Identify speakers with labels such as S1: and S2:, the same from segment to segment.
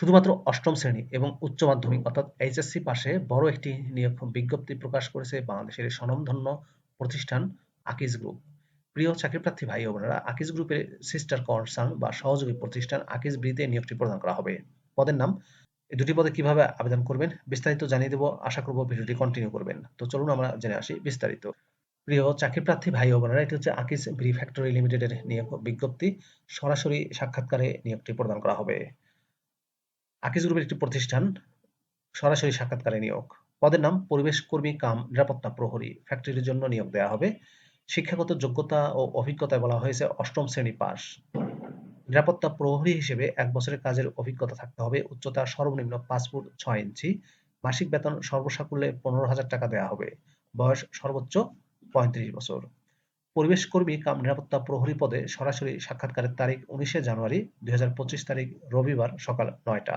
S1: শুধুমাত্র অষ্টম শ্রেণি এবং উচ্চ মাধ্যমিক, অর্থাৎ এইচএসসি পাশে বড় একটি নিয়োগ বিজ্ঞপ্তি প্রকাশ করেছে বাংলাদেশের স্বনামধন্য প্রতিষ্ঠান আকিজ গ্রুপ। প্রিয় চাকরিপ্রার্থী ভাই ও বোনেরা, আকিজ গ্রুপের সিস্টার কনসার্ন বা সহযোগী প্রতিষ্ঠান আকিজ ব্রিতে নিয়োগটি প্রদান করা হবে। পদের নাম, এই দুটি পদে কীভাবে আবেদন করবেন বিস্তারিত জানিয়ে দেবো, আশা করব ভিডিওটি কন্টিনিউ করবেন। তো চলুন আমরা জেনে আসি বিস্তারিত। প্রিয় চাকরিপ্রার্থী ভাই ও বোনেরা, এটি হচ্ছে আকিজ ব্রি ফ্যাক্টরি লিমিটেডের নিয়োগ বিজ্ঞপ্তি। সরাসরি সাক্ষাৎকারে নিয়োগটি প্রদান করা হবে। আকিজ গ্রুপের একটি প্রতিষ্ঠান সরাসরি সাক্ষাৎকারে নিয়োগ। পদের নাম পরিবেশ কর্মী কাম নিরাপত্তা প্রহরী। ফ্যাক্টরির জন্য নিয়োগ দেওয়া হবে। শিক্ষাগত যোগ্যতা ও অভিজ্ঞতায় বলা হয়েছে অষ্টম শ্রেণি পাস নিরাপত্তা প্রহরী হিসেবে এক বছরের কাজের অভিজ্ঞতা থাকতে হবে। উচ্চতা সর্বনিম্ন পাঁচ ফুট ছয় ইঞ্চি। মাসিক বেতন সর্বসাকুল্যে পনেরো হাজার টাকা দেওয়া হবে। বয়স সর্বোচ্চ পঁয়ত্রিশ বছর। পরিবেশ কর্মী কাম নিরাপত্তা প্রহরী পদে সরাসরি সাক্ষাৎকারের তারিখ উনিশে জানুয়ারি দুই হাজার পঁচিশ তারিখ রবিবার সকাল নয়টা।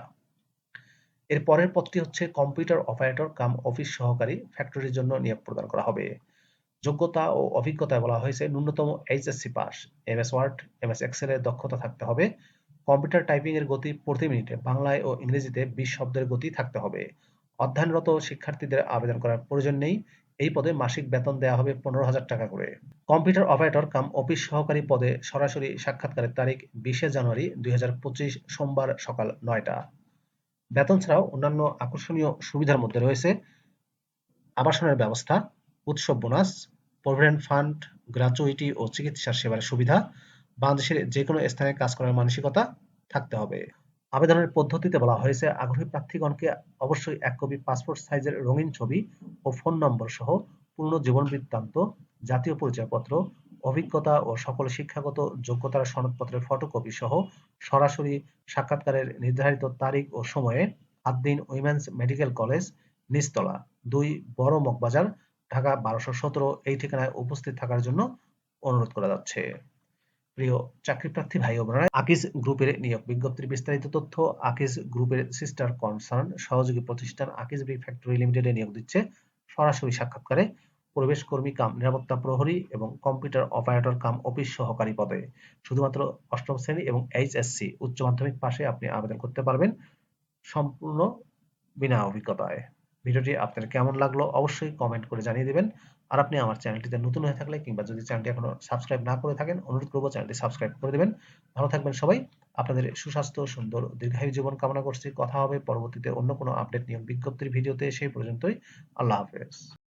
S1: এর পরের পদটি হচ্ছে কম্পিউটার অপারেটর কাম অফিস সহকারী ফ্যাক্টরির জন্য নিয়োগ প্রদান করা হবে। যোগ্যতা ও অভিজ্ঞতায় বলা হয়েছে, ন্যূনতম HSC pass M S word M S excel এর দক্ষতা থাকতে হবে। কম্পিউটার টাইপিং এর গতি প্রতি মিনিটে বাংলায় ও ইংরেজিতে বিশ শব্দের গতি থাকতে হবে। অধ্যয়নরত শিক্ষার্থীদের আবেদন করার প্রয়োজন নেই। এই পদে মাসিক বেতন দেওয়া হবে পনেরো হাজার টাকা করে। কম্পিউটার অপারেটর কাম অফিস সহকারী পদে সরাসরি সাক্ষাৎকারের তারিখ বিশে জানুয়ারি দুই হাজার পঁচিশ সোমবার সকাল নয়টা। বেতন ছাড়াও অন্যান্য আকর্ষণীয় সুবিধার মধ্যে রয়েছে আবাসনের ব্যবস্থা, উৎসব বোনাস, প্রভিডেন্ট ফান্ড গ্র্যাচুইটি ও চিকিৎসা সেবার সুবিধা, বাংলাদেশের যে কোনো স্থানে কাজ করার মানসিকতা থাকতে হবে। আবেদনের পদ্ধতিতে বলা হয়েছে, আগ্রহী প্রার্থীগণকে অবশ্যই এক কপি পাসপোর্ট সাইজের রঙিন ছবি ও ফোন নম্বর সহ পূর্ণ জীবন বৃত্তান্ত, জাতীয় পরিচয়পত্র অভিজ্ঞতা ও সকল শিক্ষাগত যোগ্যতার সনদপত্রের ফটোকপি সহ সরাসরি সাক্ষাৎকারের নির্ধারিত তারিখ ও সময়ে আদ্দিন উইমেন্স মেডিকেল কলেজ, নিচতলা দুই বড় মগবাজার, ঢাকা বারোশো সতেরো এই ঠিকানায় উপস্থিত থাকার জন্য অনুরোধ করা যাচ্ছে। প্রিয় চাকরি প্রার্থী ভাই ও বোনেরা আকিজ গ্রুপের নিয়োগ বিজ্ঞপ্তির বিস্তারিত তথ্য আকিজ গ্রুপের সিস্টার কনসার্ন সহযোগী প্রতিষ্ঠান আকিজ ব্রি ফ্যাক্টরি লিমিটেডে নিয়োগ দিচ্ছে সরাসরি সাক্ষাৎকারে। পরিবেশ কর্মী কাম নিরাপত্তা প্রহরী এবং কম্পিউটার অপারেটর কাম অফিস সহকারী পদে। শুধুমাত্র অষ্টম শ্রেণি এবং এইচএসসি উচ্চ মাধ্যমিক পাশে আপনি আবেদন করতে পারবেন সম্পূর্ণ বিনা অভিজ্ঞতায়। ভিডিওটি আপনার কেমন লাগল অবশ্যই কমেন্ট করে জানিয়ে দিবেন। আর আপনি আমার চ্যানেলটিতে নতুন হয়ে থাকলে কিংবা যদি চ্যানেলটি এখনও সাবস্ক্রাইব না করে থাকেন, অনুরোধ করব চ্যানেলটি সাবস্ক্রাইব করে দেবেন। ভালো থাকবেন সবাই। আপনাদের সুস্বাস্থ্য, সুন্দর, দীর্ঘায়ু জীবন কামনা করছি। কথা হবে পরবর্তীতে অন্য কোনো আপডেট নিয়ম বিজ্ঞপ্তির ভিডিওতে। সেই পর্যন্তই। আল্লাহ হাফেজ।